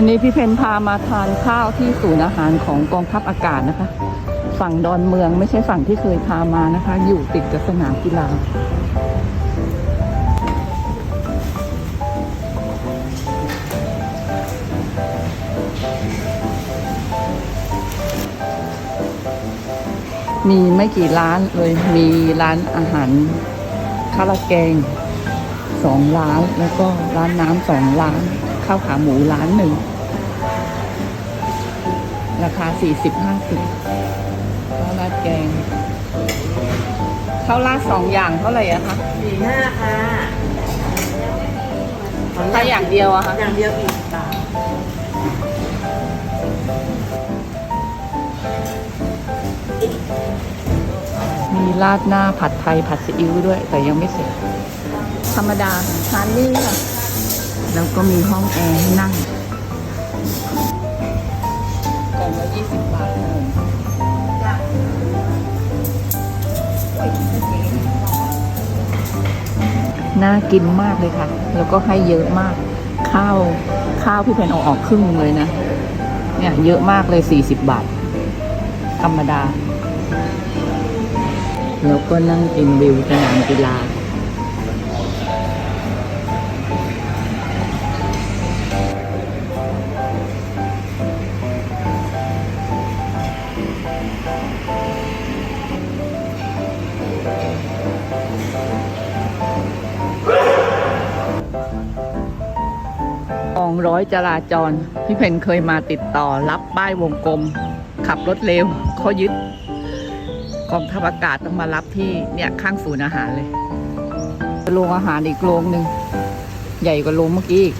วันนี้พี่เพนพามาทานข้าวที่ศูนย์อาหารของกองทัพอากาศนะคะ ฝั่งดอนเมืองไม่ใช่ฝั่งที่เคยพามานะคะ อยู่ติดกับสนามกีฬามีไม่กี่ร้านเลย มีร้านอาหารข้าวราดแกงสองร้าน แล้วก็ร้านน้ำสองร้าน ข้าวขาหมูร้านหนึ่ง ราคาสี่สิบห้าสิบข้าวราดแกงข้าวราดสองอย่างเท่าไหร่อะคะสี่ห้าค่ะถ้าอย่างเดียวอะคะอย่างเดียวอีกบาทมีราดหน้าผัดไทยผัดซีอิ๊วด้วย แต่ยังไม่เสร็จ ธรรมดาทานนี่ค่ะ แล้วก็มีห้องแอร์ให้นั่งกล่องละยี่สิบบาทนะน่ากินมากเลยค่ะ แล้วก็ให้เยอะมาก ข้าว ข้าวพี่เพนเอาออกครึ่งเลยนะ เนี่ยเยอะมากเลยสี่สิบบาท ธรรมดา แล้วก็นั่งกินวิวสนามกีฬา ร้อยจราจร พี่เพนเคยมาติดต่อรับป้ายวงกลม ขับรถเร็วเขายึดกองทัพอากาศต้องมารับที่เนี่ยข้างศูนย์อาหารเลยโรงอาหารอีกโรงหนึ่งใหญ่กว่าโรงเมื่อกี้อีก